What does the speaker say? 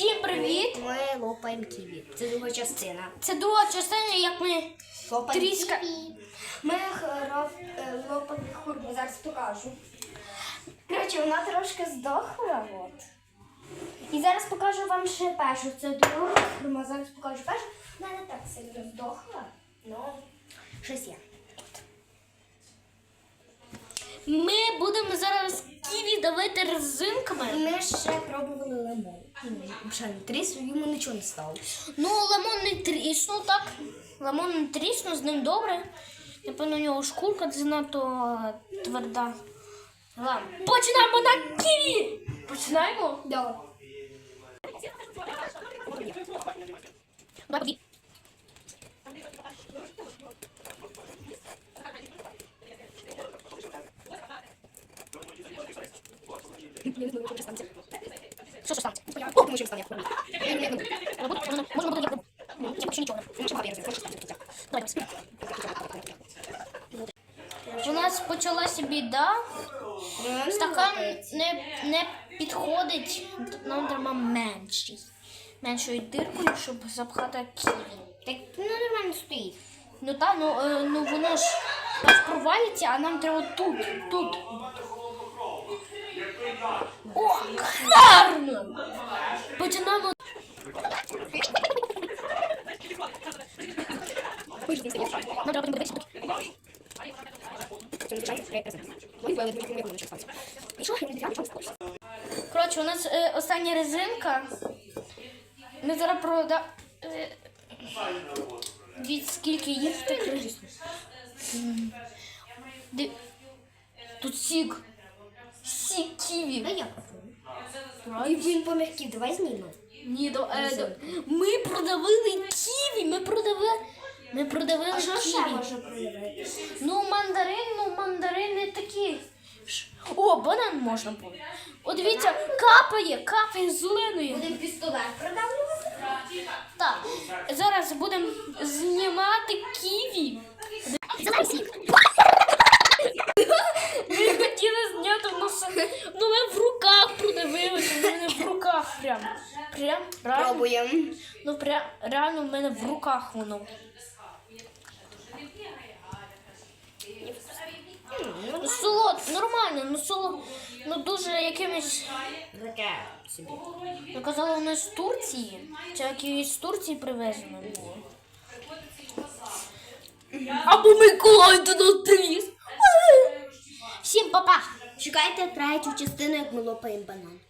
Всім привіт! Ми лопаємо ківі. Це друга частина. Це друга частина, як ми Лопаємо Тріска. ківі. Ми грав, е, лопаємо хурму, зараз покажу. Коротше, вона трошки здохла. От. І зараз покажу вам ще першу. Це друга хурма, зараз покажу першу. Вона не так сильно здохла, але щось є. ми будемо зараз ківі давити резинками. Ми ще пробували лимон. Ще не тріс, йому нічого не стало. Ну, лимон не тріснув, так? Лимон не тріснув, з ним добре. Напевно, у нього шкурка занадто тверда. Ладно, починаємо на ківі! Починаємо? Да. Давай, Що що станеться? О, тому що він стане. Можна буде як Я поки що нічого. не- Ще багато є резинок. Давай, давай. У нас почалася біда. Стакан не, не підходить. Нам треба менший. Меншою диркою, щоб запхати ківі. Так, ну нормально стоїть. Ну та, ну, е, ну воно ж провалиться, а нам треба тут, тут. О, гарно! Починаємо. Коротше, у нас е, остання резинка. Ми зараз прода... Е, від скільки їх Тут сік. Сік ківі. А я попробую. І він помягків, давай знімемо. Ні, до, е, до, ми продавили ківі, ми продавили. Ми продавили А що ще ківі. проявити? Ну, мандарин, ну мандарини такі. Ш- О, банан можна було. О, дивіться, капає, капає зеленою. Будемо пістолет продавлювати? Так, зараз будемо знімати ківі. Ми хотіли зняти в нас. Ну ми в руках продивилися, в мене в руках прям. Прям реально. Пробуємо. Ну прям реально в мене в руках воно. Ну солод, нормально, ну солод, ну дуже якимось. Таке собі. Я казала, воно з Турції. Чи якісь з Турції привезено було. Або Миколай до нас привіз. Всім папа! Шукайте третю частину, як ми лопаємо банан.